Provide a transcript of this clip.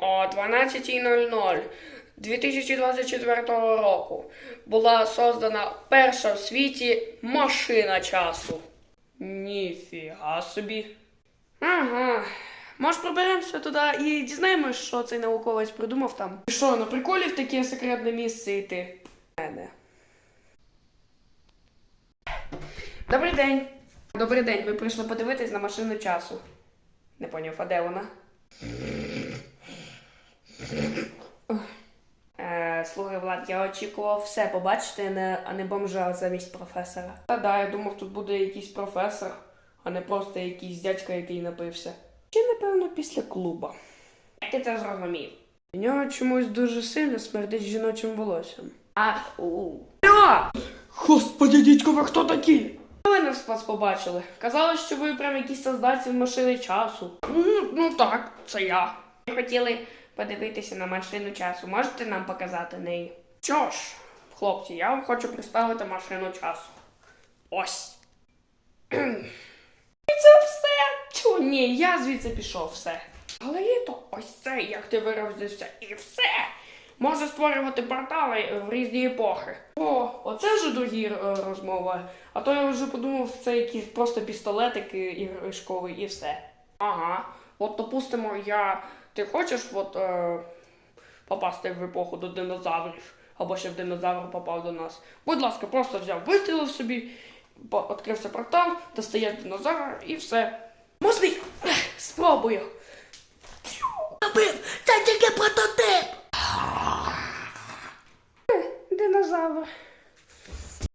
о 12.00 2024 року була создана перша в світі машина часу. Ніфіга собі. Ага. Може, проберемося туди і дізнаємось, що цей науковець придумав там. І що, на приколі в таке секретне місце йти? Мене. Добрий день. Добрий день. Ви прийшли подивитись на машину часу. Не поняв, а де вона? Е, слухай, Влад, я очікував все побачити, не- а не бомжа замість професора. Та да, я думав, тут буде якийсь професор, а не просто якийсь дядька, який напився. Чи, напевно, після клуба. Як ти це зрозумів? У нього чомусь дуже сильно смердить жіночим волоссям. А, у. Господи, дідько, ви хто такі? Ви нас вас побачили. Казали, що ви прям якісь создатель машини часу. Ну, ну так, це я. Ми хотіли подивитися на машину часу. Можете нам показати неї? Що ж, хлопці, я вам хочу представити машину часу. Ось. І це все. Чу, ні, я звідси пішов все. Але літо, ось це, як ти виразився, і все. Може створювати портали в різні епохи. О, оце вже другі е, розмови. А то я вже подумав, це якісь просто пістолетики іграшкові і все. Ага. От, допустимо, я. Ти хочеш от, е, попасти в епоху до динозаврів, або щоб динозавр попав до нас. Будь ласка, просто взяв, вистрілив собі, відкрився портал, достаєш динозавра і все. Можна й- спробую. Це тільки прототип. Динозавр.